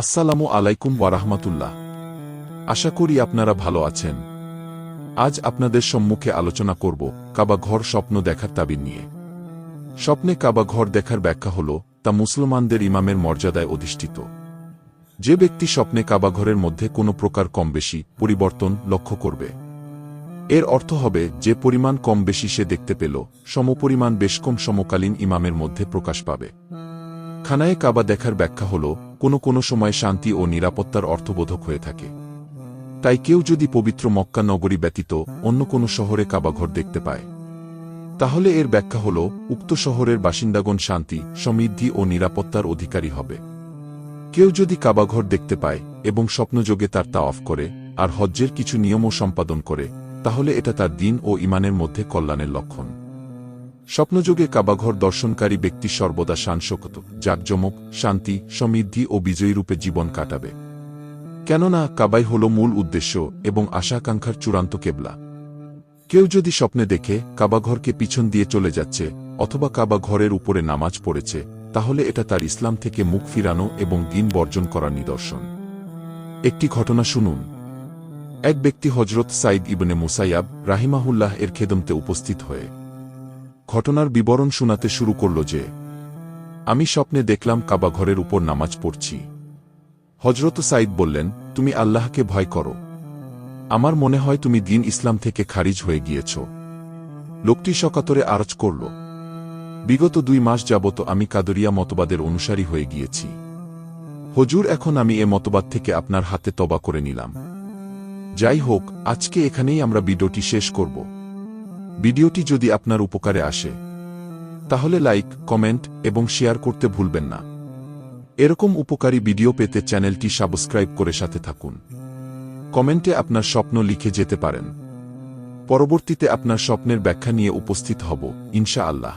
আসসালামু আলাইকুম ওয়ারাহমাতুল্লাহ আশা করি আপনারা ভালো আছেন। আজ আপনাদের সম্মুখে আলোচনা করব কাবা ঘর স্বপ্ন দেখার তাবির নিয়ে। স্বপ্নে কাবা ঘর দেখার ব্যাখ্যা হল, তা মুসলমানদের ইমামের মর্যাদায় অধিষ্ঠিত। যে ব্যক্তি স্বপ্নে কাবা ঘরের মধ্যে কোনো প্রকার কম বেশি পরিবর্তন লক্ষ্য করবে। এর অর্থ হবে, যে পরিমাণ কম বেশি সে দেখতে পেল, সমপরিমাণ বেশ কম সমকালীন ইমামের মধ্যে প্রকাশ পাবে। খানায়ে কাবা দেখার ব্যাখ্যা হল কোনো কোনো সময় শান্তি ও নিরাপত্তার অর্থবোধক হয়ে থাকে। তাই কেউ যদি পবিত্র মক্কা নগরী ব্যতীত অন্য কোনো শহরে কাবাঘর দেখতে পায়। তাহলে এর ব্যাখ্যা হল, উক্ত শহরের বাসিন্দাগণ শান্তি, সমৃদ্ধি ও নিরাপত্তার অধিকারী হবে। কেউ যদি কাবাঘর দেখতে পায় এবং স্বপ্নযোগে তার তা অফ করে, আর হজ্জের কিছু নিয়মও সম্পাদন করে, তাহলে এটা তার দিন ও ইমানের মধ্যে কল্যাণের লক্ষণ। স্বপ্নযোগে কাবাঘর দর্শনকারী ব্যক্তি সর্বদা শানশকত, জাকজমক, শান্তি, সমৃদ্ধি ও বিজয়ীরূপে জীবন কাটাবে। কেননা কাবাই হল মূল উদ্দেশ্য এবং আশাকাঙ্ক্ষার চূড়ান্ত কেবলা। কেউ যদি স্বপ্নে দেখে কাবাঘরকে পিছন দিয়ে চলে যাচ্ছে অথবা কাবা ঘরের উপরে নামাজ পড়েছে, তাহলে এটা তার ইসলাম থেকে মুখ ফিরানো এবং দিন বর্জন করার নিদর্শন। একটি ঘটনা শুনুন। এক ব্যক্তি হজরত সাইদ ইবনে মুসাইয়াব রাহিমাহুল্লাহ এর খেদমতে উপস্থিত হয়ে ঘটনার বিবরণ শোনাতে শুরু করল যে, আমি স্বপ্নে দেখলাম কাবা ঘরের উপর নামাজ পড়ছি। হজরত সাইদ বললেন, তুমি আল্লাহকে ভয় করো। আমার মনে হয় তুমি দিন ইসলাম থেকে খারিজ হয়ে গিয়েছ। লোকটি সকাতরে আরজ করল, বিগত দুই মাস যাবত আমি কাদরিয়া মতবাদের অনুসারী হয়ে গিয়েছি। হজুর, এখন আমি এ মতবাদ থেকে আপনার হাতে তবা করে নিলাম। যাই হোক, আজকে এখানেই আমরা ভিডিওটি শেষ করব। ভিডিওটি যদি আপনার উপকারে আসে, তাহলে লাইক, কমেন্ট এবং শেয়ার করতে ভুলবেন না। এরকম উপকারী ভিডিও পেতে চ্যানেলটি সাবস্ক্রাইব করে সাথে থাকুন। কমেন্টে আপনার স্বপ্ন লিখে যেতে পারেন। পরবর্তীতে আপনার স্বপ্নের ব্যাখ্যা নিয়ে উপস্থিত হব ইনশা আল্লাহ